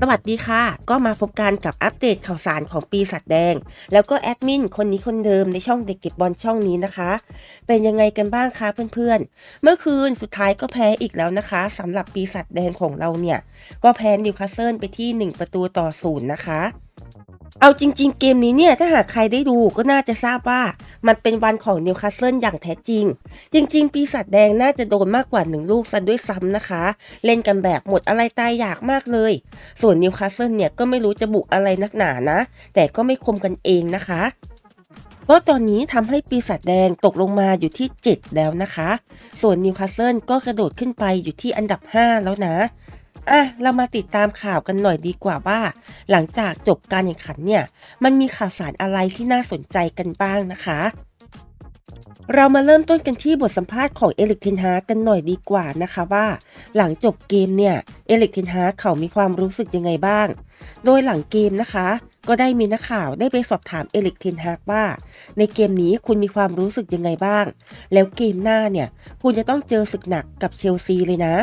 สวัสดีค่ะ ก็มาพบกันกับอัปเดตข่าวสารของปีศาจแดง แล้วก็แอดมินคนนี้คนเดิมในช่องเด็กเก็บบอลช่องนี้นะคะ เป็นยังไงกันบ้างคะเพื่อนๆ เมื่อคืนสุดท้ายก็แพ้อีกแล้วนะคะสำหรับปีศาจแดงของเราเนี่ย ก็แพ้นิวคาสเซิลไปที่ 1 ประตูต่อศูนย์นะคะ เอาจริง ๆ เกมนี้เนี่ยถ้าหากใครได้ดูก็น่าจะทราบว่า มันเป็นวันของนิวคาสเซิลอย่างแท้จริง จริง ๆ ปีศาจแดงน่าจะโดนมากกว่าหนึ่งลูกซะด้วยซ้ำนะคะ เล่นกันแบบหมดอะไรตายอยากมากเลย ส่วนนิวคาสเซิลเนี่ยก็ไม่รู้จะบุกอะไรนักหนานะ แต่ก็ไม่คมกันเองนะคะก็ตอนนี้ทำให้ปีศาจแดงตกลงมาอยู่ที่ 7 แล้วนะคะ ส่วนนิวคาสเซิลก็กระโดดขึ้นไปอยู่ที่อันดับ 5 แล้วนะ อะเรามาติดตามข่าวกันหน่อยดีกว่าว่า หลังจากจบการแข่งขันเนี่ย มันมีข่าวสารอะไรที่น่าสนใจกันบ้างนะคะ เรามาเริ่มต้นกันที่บทสัมภาษณ์ของเอลิกเทนฮาร์กันหน่อยดีกว่านะคะว่า หลังจบเกมเนี่ยเอลิกเทนฮาร์เขามีความรู้สึกยังไงบ้าง โดยหลังเกมนะคะ ก็ได้มีนักข่าวได้ไปสอบถามเอลิกเทนฮาร์กว่า ในเกมนี้คุณมีความรู้สึกยังไงบ้าง แล้วเกมหน้าเนี่ย คุณจะต้องเจอศึกหนักกับเชลซีเลยนะ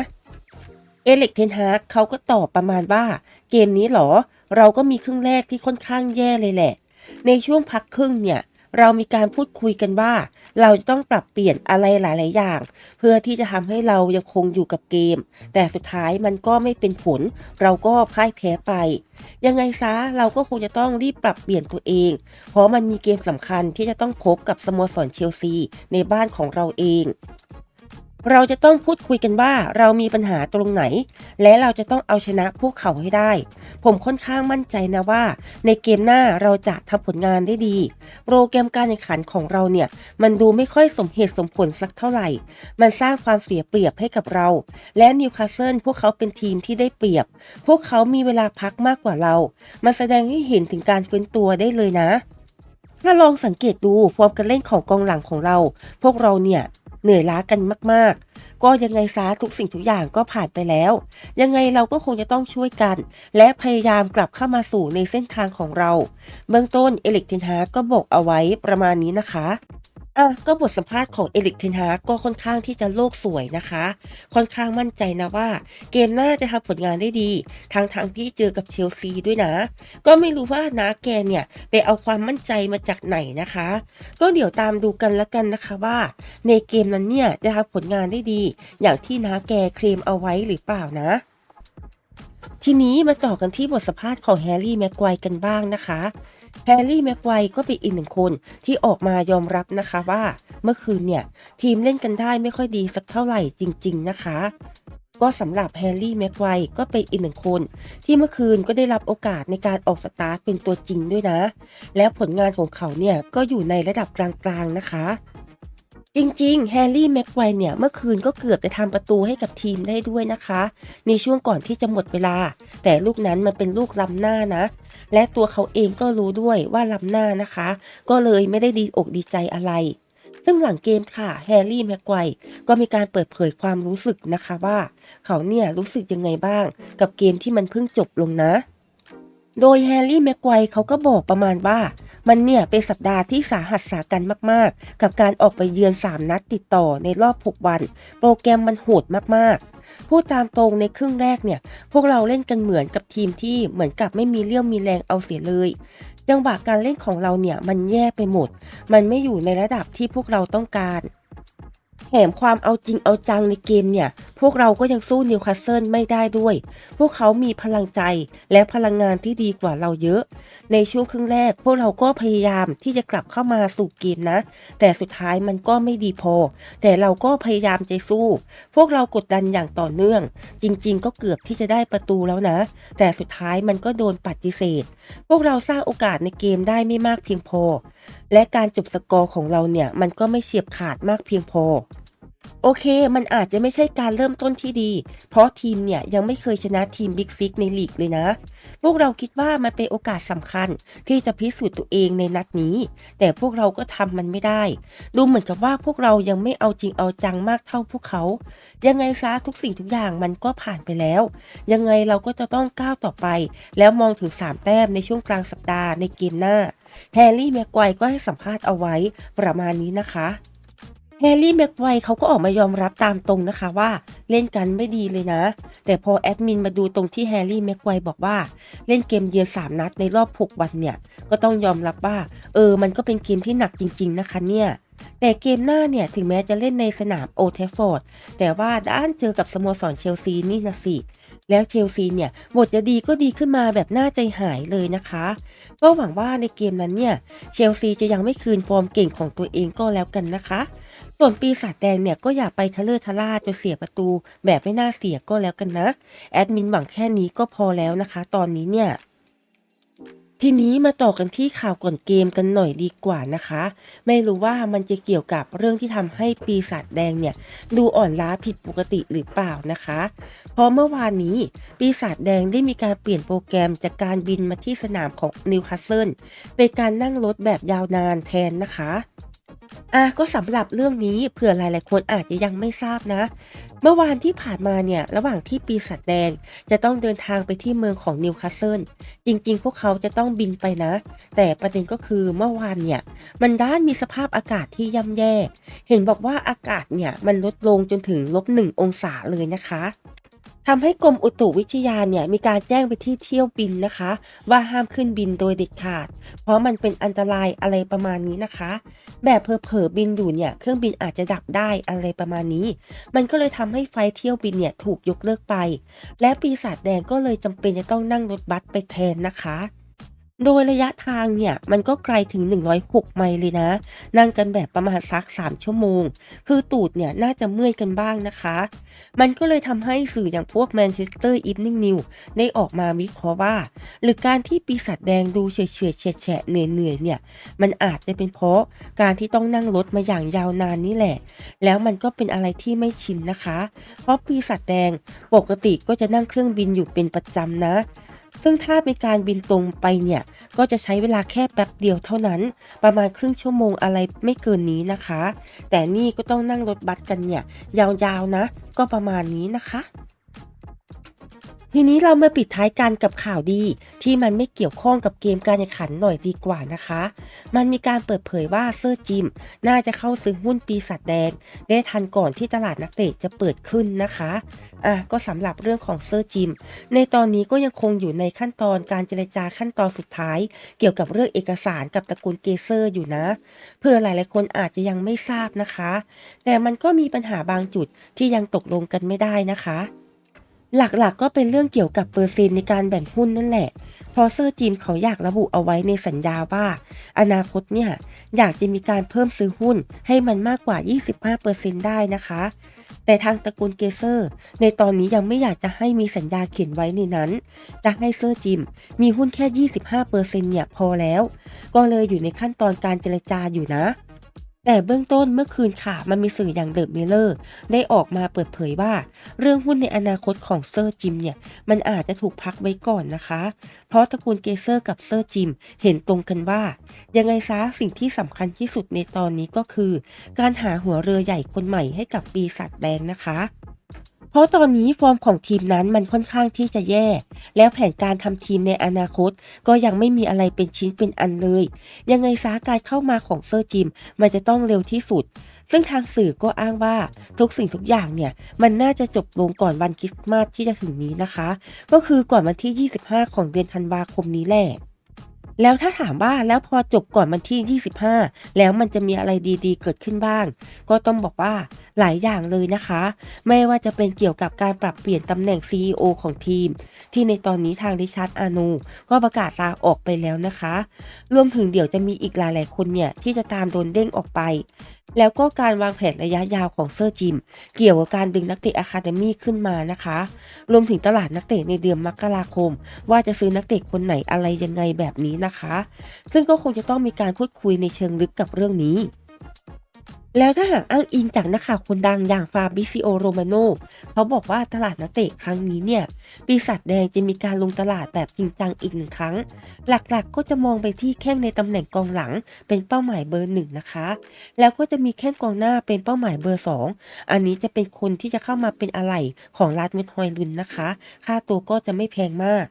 เอเล็กเทนฮาร์กเขาก็ตอบประมาณว่า เกมนี้หรอ เราก็มีครึ่งแรกที่ค่อนข้างแย่เลยแหละ ในช่วงพักครึ่งเนี่ย เรามีการพูดคุยกันว่า เราจะต้องปรับเปลี่ยนอะไรหลาย ๆ อย่าง เพื่อที่จะทำให้เรายังคงอยู่กับเกม แต่สุดท้ายมันก็ไม่เป็นผล เราก็พ่ายแพ้ไป ยังไงซะเราก็คงจะต้องรีบปรับเปลี่ยนตัวเอง เพราะมันมีเกมสำคัญที่จะต้องพบกับสโมสรเชลซีในบ้านของเราเอง เราจะต้องพูดคุยกันว่าเรามีปัญหาตรงไหน และเราจะต้องเอาชนะพวกเขาให้ได้ ผมค่อนข้างมั่นใจนะว่า ในเกมหน้าเราจะทำผลงานได้ดี โปรแกรมการแข่งขันของเราเนี่ย มันดูไม่ค่อยสมเหตุสมผลสักเท่าไหร่ มันสร้างความเสียเปรียบให้กับเรา และนิวคาสเซิลพวกเขาเป็นทีมที่ได้เปรียบ พวกเขามีเวลาพักมากกว่าเรา มันแสดงให้เห็นถึงการฟื้นตัวได้เลยนะถ้าลองสังเกตดูฟอร์มการเล่นของกองหลังของเรา พวกเราเนี่ย เหนื่อยล้ากันมากๆ ก็ยังไงซะทุกสิ่งทุกอย่างก็ผ่านไปแล้ว ยังไงเราก็คงจะต้องช่วยกัน และพยายามกลับเข้ามาสู่ในเส้นทางของเรา เบื้องต้นเอลิกเทนฮาร์ก็บอกเอาไว้ประมาณนี้นะคะ อะก็บทสัมภาษณ์ของเอลิกเทนฮาก็ค่อนข้างที่จะโลกสวยนะคะ ค่อนข้างมั่นใจนะว่า เกมหน้าจะทำผลงานได้ดีทางทางที่เจอกับเชลซีด้วยนะ ก็ไม่รู้ว่านาแกเนี่ยไปเอาความมั่นใจมาจากไหนนะคะ ก็เดี๋ยวตามดูกันล้วกันนะคะว่า ในเกมนั้นเนี่ยจะทำผลงานได้ดี อย่างที่นาแกเคลมเอาไว้หรือเปล่านะทีนี้มาต่อกันที่บทสัมภาษณ์ของแฮร์รี่แม็กไกว์กันบ้างนะคะ แฮร์รี่แม็กไกวก็เป็นอีกหนึ่งคนที่ออกมายอมรับนะคะว่าเมื่อคืนเนี่ย ทีมเล่นกันได้ไม่ค่อยดีสักเท่าไหร่จริง ๆ นะคะ ก็สำหรับแฮร์รี่แม็กไกวก็เป็นอีกหนึ่งคน ที่เมื่อคืนก็ได้รับโอกาสในการออกสตาร์ทเป็นตัวจริงด้วยนะ แล้วผลงานของเขาเนี่ยก็อยู่ในระดับกลางๆนะคะ จริงๆ แฮร์รี่แม็กไวเนี่ยเมื่อคืนก็เกือบจะทำประตูให้กับทีมได้ด้วยนะคะ ในช่วงก่อนที่จะหมดเวลา แต่ลูกนั้นมันเป็นลูกล้ำหน้านะ และตัวเขาเองก็รู้ด้วยว่าล้ำหน้านะคะ ก็เลยไม่ได้ดีอกดีใจอะไร ซึ่งหลังเกมค่ะแฮร์รี่แม็กไวก็มีการเปิดเผยความรู้สึกนะคะว่า เขาเนี่ยรู้สึกยังไงบ้าง กับเกมที่มันเพิ่งจบลงนะ โดยแฮร์รี่แม็กไกวเขาก็บอกประมาณว่า มันเนี่ยเป็นสัปดาห์ที่สาหัสสากันมากๆ กับการออกไปเยือน 3 นัดติดต่อในรอบ 6 วัน โปรแกรมมันโหดมากๆพูดตามตรงในครึ่งแรกเนี่ย พวกเราเล่นกันเหมือนกับทีมที่เหมือนกับไม่มีเรี่ยวมีแรงเอาเสียเลยจังหวะการเล่นของเราเนี่ยมันแย่ไปหมด มันไม่อยู่ในระดับที่พวกเราต้องการ ถมความเอาจริงเอาจังในเกมเนี่ย พวกเราก็ยังสู้นิวคาสเซิลไม่ได้ด้วย พวกเขามีพลังใจและพลังงานที่ดีกว่าเราเยอะ ในช่วงครึ่งแรก พวกเราก็พยายามที่จะกลับเข้ามาสู่เกมนะ แต่สุดท้ายมันก็ไม่ดีพอ แต่เราก็พยายามใจสู้ พวกเรากดดันอย่างต่อเนื่อง จริงๆ ก็เกือบที่จะได้ประตูแล้วนะ แต่สุดท้ายมันก็โดนปฏิเสธ พวกเราสร้างโอกาสในเกมได้ไม่มากเพียงพอ และการจบสกอร์ของเราเนี่ยมันก็ไม่เฉียบขาดมากเพียงพอ โอเค มันอาจจะไม่ใช่การเริ่มต้นที่ดี เพราะทีมเนี่ยยังไม่เคยชนะทีมบิ๊กซิกในลีกเลยนะ พวกเราคิดว่ามันเป็นโอกาสสำคัญที่จะพิสูจน์ตัวเองในนัดนี้ แต่พวกเราก็ทำมันไม่ได้ ดูเหมือนกับว่าพวกเรายังไม่เอาจริงเอาจังมากเท่าพวกเขา ยังไงซะทุกสิ่งทุกอย่างมันก็ผ่านไปแล้ว ยังไงเราก็จะต้องก้าวต่อไป แล้วมองถึง 3 แต้มในช่วงกลางสัปดาห์ในเกมหน้า แฮร์รี่แม็กไกวร์ก็ให้สัมภาษณ์เอาไว้ประมาณนี้นะคะ แฮร์รี่แม็กไวร์เขาก็ออกมายอมรับตามตรงนะคะว่าเล่นกันไม่ดีเลยนะ แต่พอแอดมินมาดูตรงที่แฮร์รี่แม็กไวร์บอกว่าเล่นเกมเยือนสามนัดในรอบ 6 วันเนี่ย ก็ต้องยอมรับว่า เออ มันก็เป็นเกมที่หนักจริง ๆ นะคะเนี่ย แต่เกมหน้าเนี่ย ถึงแม้จะเล่นในสนามโอเทฟฟอร์ดแต่ว่าด้านเจอกับสโมสรเชลซีนี่นะสิแล้วเชลซีเนี่ยบทจะดีก็ดีขึ้นมาแบบน่าใจหายเลยนะคะ ก็หวังว่าในเกมนั้นเนี่ยเชลซีจะยังไม่คืนฟอร์มเก่งของตัวเองก็แล้วกันนะคะ ส่วนปีศาจแดงเนี่ยก็อย่าไปทะเลทะล่าจนเสียประตู แบบไม่น่าเสียก็แล้วกันนะ แอดมินหวังแค่นี้ก็พอแล้วนะคะ ตอนนี้เนี่ยทีนี้มาต่อกันที่ข่าวก่อนเกมกันหน่อยดีกว่านะคะ ไม่รู้ว่ามันจะเกี่ยวกับเรื่องที่ทำให้ปีศาจแดงเนี่ย ดูอ่อนล้าผิดปกติหรือเปล่านะคะเพราะเมื่อวานนี้ ปีศาจแดงได้มีการเปลี่ยนโปรแกรมจากการบินมาที่สนามของนิวคาสเซิลเป็นการนั่งรถแบบยาวนานแทนนะคะ อะก็สำหรับเรื่องนี้เผื่อหลายๆคนอาจจะยังไม่ทราบนะ เมื่อวานที่ผ่านมาเนี่ยระหว่างที่ปีศาจแดงจะต้องเดินทางไปที่เมืองของนิวคาสเซิลจริงๆ พวกเขาจะต้องบินไปนะ แต่ประเด็นก็คือเมื่อวานเนี่ย มันด้านมีสภาพอากาศที่ย่ำแย่ เห็นบอกว่าอากาศเนี่ยมันลดลงจนถึงลบหนึ่งองศาเลยนะคะ ทำให้กรมอุตุวิทยาเนี่ยมีการแจ้งไปที่เที่ยวบินนะคะ ว่าห้ามขึ้นบินโดยเด็ดขาด เพราะมันเป็นอันตรายอะไรประมาณนี้นะคะ แบบเพอเผลอๆบินอยู่เนี่ยเครื่องบินอาจจะดับได้อะไรประมาณนี้ มันก็เลยทำให้ไฟเที่ยวบินเนี่ยถูกยกเลิกไป และปีศาจแดงก็เลยจำเป็นจะต้องนั่งรถบัสไปแทนนะคะ โดยระยะทางเนี่ยมันก็ไกลถึง 106 ไมล์เลยนะ นั่งกันแบบประมาณสัก 3 ชั่วโมง คือตูดเนี่ยน่าจะเมื่อยกันบ้างนะคะ มันก็เลยทำให้สื่ออย่างพวก Manchester Evening News ได้ออกมาวิเคราะห์ว่า หรือการที่ปีศาจแดงดูเฉยเฉยแฉะๆเหนื่อยเนี่ย มันอาจจะเป็นเพราะการที่ต้องนั่งรถมาอย่างยาวนานนี่แหละ แล้วมันก็เป็นอะไรที่ไม่ชินนะคะ เพราะปีศาจแดงปกติก็จะนั่งเครื่องบินอยู่เป็นประจำนะ ซึ่งถ้าเป็นการบินตรงไปเนี่ย ก็จะใช้เวลาแค่แป๊บเดียวเท่านั้น ประมาณครึ่งชั่วโมงอะไรไม่เกินนี้นะคะ แต่นี่ก็ต้องนั่งรถบัสกันเนี่ย ยาวๆนะ ก็ประมาณนี้นะคะ ทีนี้เรามาปิดท้ายกันกับข่าวดี ที่มันไม่เกี่ยวข้องกับเกมการแข่งขันหน่อยดีกว่านะคะ มันมีการเปิดเผยว่าเซอร์จิม น่าจะเข้าซื้อหุ้นปีศาจแดง ได้ทันก่อนที่ตลาดนักเตะจะเปิดขึ้นนะคะอะก็สำหรับเรื่องของเซอร์จิม ในตอนนี้ก็ยังคงอยู่ในขั้นตอนการเจรจาขั้นตอนสุดท้าย เกี่ยวกับเรื่องเอกสารกับตระกูลเกเซอร์อยู่นะ เพื่อหลายๆคนอาจจะยังไม่ทราบนะคะ แต่มันก็มีปัญหาบางจุดที่ยังตกลงกันไม่ได้นะคะ หลักๆก็เป็นเรื่องเกี่ยวกับเปอร์เซ็นต์ในการแบ่งหุ้นนั่นแหละ เพราะเซอร์จิมเขาอยากระบุเอาไว้ในสัญญาว่า อนาคตเนี่ยอยากจะมีการเพิ่มซื้อหุ้นให้มันมากกว่า 25%ได้นะคะ แต่ทางตระกูลเกเซอร์ ในตอนนี้ยังไม่อยากจะให้มีสัญญาเขียนไว้ในนั้น จะให้เซอร์จิมมีหุ้นแค่ 25%เนี่ยพอแล้ว ก็เลยอยู่ในขั้นตอนการเจรจาอยู่นะ แต่เบื้องต้นเมื่อคืนค่ะ มันมีสื่ออย่างเดอะมิลเลอร์ได้ออกมาเปิดเผยว่า เรื่องหุ้นในอนาคตของเซอร์จิมเนี่ย มันอาจจะถูกพักไว้ก่อนนะคะ เพราะตระกูลเกเซอร์กับเซอร์จิมเห็นตรงกันว่า ยังไงซะสิ่งที่สำคัญที่สุดในตอนนี้ก็คือ การหาหัวเรือใหญ่คนใหม่ให้กับปีศาจแดงนะคะ เพราะตอนนี้ฟอร์มของทีมนั้นมันค่อนข้างที่จะแย่ แล้วแผนการทำทีมในอนาคต ก็ยังไม่มีอะไรเป็นชิ้นเป็นอันเลย ยังไงซะการเข้ามาของเซอร์จิม มันจะต้องเร็วที่สุด ซึ่งทางสื่อก็อ้างว่าทุกสิ่งทุกอย่างเนี่ย มันน่าจะจบลงก่อนวันคริสต์มาสที่จะถึงนี้นะคะ ก็คือก่อนวันที่ 25 ของเดือนธันวาคมนี้แหละ แล้วถ้าถามว่าแล้วพอจบก่อนวันที่ 25 แล้วมันจะมีอะไรดีๆ เกิดขึ้นบ้าง ก็ต้องบอกว่าหลายอย่างเลยนะคะ ไม่ว่าจะเป็นเกี่ยวกับการปรับเปลี่ยนตำแหน่ง CEO ของทีม ที่ในตอนนี้ทางริชาร์ดอานูก็ประกาศลาออกไปแล้วนะคะ รวมถึงเดี๋ยวจะมีอีกหลายๆคนเนี่ยที่จะตามโดนเด้งออกไปแล้วก็การวางแผนระยะยาวของเซอร์จิม เกี่ยวกับการดึงนักเตะอะคาเดมี่ขึ้นมานะคะ รวมถึงตลาดนักเตะในเดือนมกราคม ว่าจะซื้อนักเตะคนไหนอะไรยังไงแบบนี้นะคะ ซึ่งก็คงจะต้องมีการพูดคุยในเชิงลึกกับเรื่องนี้ แล้วถ้าหากอ้างอิงจากนักข่าวคนดังอย่างฟาบิซิโอโรมาโนเขาบอกว่าตลาดนักเตะครั้งนี้เนี่ยปีศาจแดงจะมีการลงตลาดแบบจริงจังอีกหนึ่งครั้ง หลักๆก็จะมองไปที่แข้งในตำแหน่งกองหลังเป็นเป้าหมายเบอร์หนึ่งนะคะ แล้วก็จะมีแข้งกองหน้าเป็นเป้าหมายเบอร์สองอันนี้จะเป็นคนที่จะเข้ามาเป็นอะไหล่ของรัฐเมทฮอยลุนนะคะ ค่าตัวก็จะไม่แพงมาก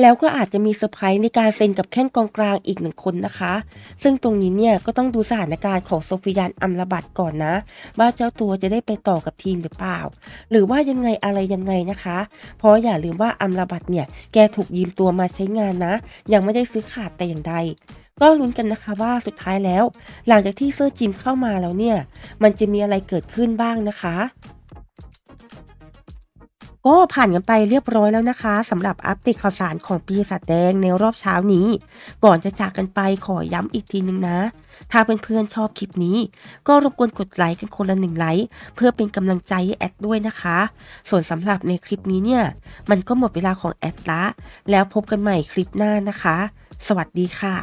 แล้วก็อาจจะมีเซอร์ไพรส์ในการเซ็นกับแข้งกองกลางอีกหนึ่งคนนะคะ ซึ่งตรงนี้เนี่ยก็ต้องดูสถานการณ์ของโซฟิยานอัมรบัตก่อนนะ ว่าเจ้าตัวจะได้ไปต่อกับทีมหรือเปล่า หรือว่ายังไงอะไรยังไงนะคะ เพราะอย่าลืมว่าอัมรบัตเนี่ยแกถูกยืมตัวมาใช้งานนะ ยังไม่ได้ซื้อขาดแต่อย่างใดก็ลุ้นกันนะคะว่าสุดท้ายแล้ว หลังจากที่เซอร์จิมเข้ามาแล้วเนี่ย มันจะมีอะไรเกิดขึ้นบ้างนะคะ ก็ผ่านกันไปเรียบร้อยแล้วนะคะสำหรับอัปเดตข่าวสารของปีศาจแดงในรอบเช้านี้ ก่อนจะจากกันไปขอย้ำอีกทีนึงนะ ถ้าเพื่อนๆชอบคลิปนี้ ก็รบกวนกดไลค์กันคนละหนึ่งไลค์เพื่อเป็นกำลังใจให้แอดด้วยนะคะ ส่วนสำหรับในคลิปนี้เนี่ย มันก็หมดเวลาของแอดละ แล้วพบกันใหม่คลิปหน้านะคะ สวัสดีค่ะ